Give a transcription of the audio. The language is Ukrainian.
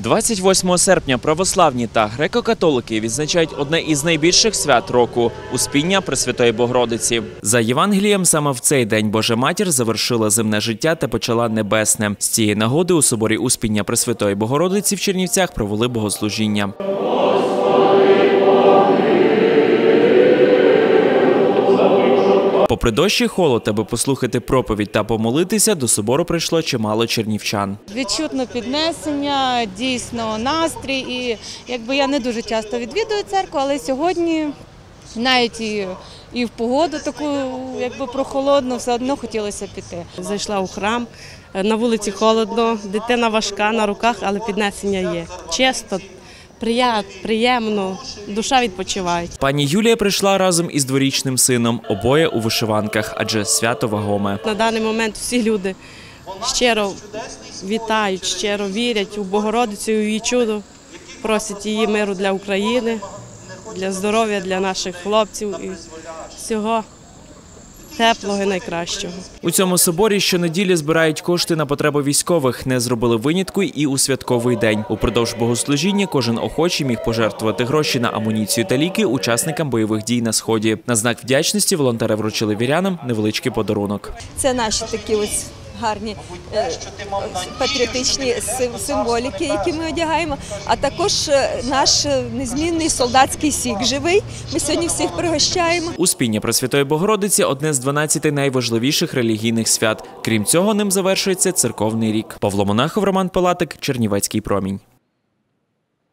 28 серпня православні та греко-католики відзначають одне із найбільших свят року Успіння Пресвятої Богородиці. За Євангелієм, саме в цей день Божа матір завершила земне життя та почала небесне. З цієї нагоди у соборі Успіння Пресвятої Богородиці в Чернівцях провели богослужіння. Попри дощ і холод, аби послухати проповідь та помолитися, до собору прийшло чимало чернівчан. Відчутно піднесення, дійсно настрій. І якби я не дуже часто відвідую церкву, але сьогодні навіть і, і в погоду таку, якби прохолодну, все одно хотілося піти. Зайшла у храм, на вулиці холодно, дитина важка на руках, але піднесення є. Чисто, приємно, душа відпочиває. Пані Юлія прийшла разом із дворічним сином, обоє у вишиванках, адже свято вагоме. На даний момент всі люди щиро вітають, щиро вірять у Богородицю, у її чудо, просять її миру для України, для здоров'я для наших хлопців і всього теплого і найкращого. У цьому соборі щонеділі збирають кошти на потреби військових. Не зробили винятку і у святковий день. Упродовж богослужіння кожен охочий міг пожертвувати гроші на амуніцію та ліки учасникам бойових дій на сході. На знак вдячності волонтери вручили вірянам невеличкий подарунок. Це наші такі ось гарні патріотичні символіки, які ми одягаємо. А також е, наш е, незмінний солдатський сік живий. Ми сьогодні всіх пригощаємо. Успіння Пресвятої Богородиці одне з 12 найважливіших релігійних свят. Крім цього, ним завершується церковний рік. Павло Монахов, Роман Палатик, Чернівецький промінь.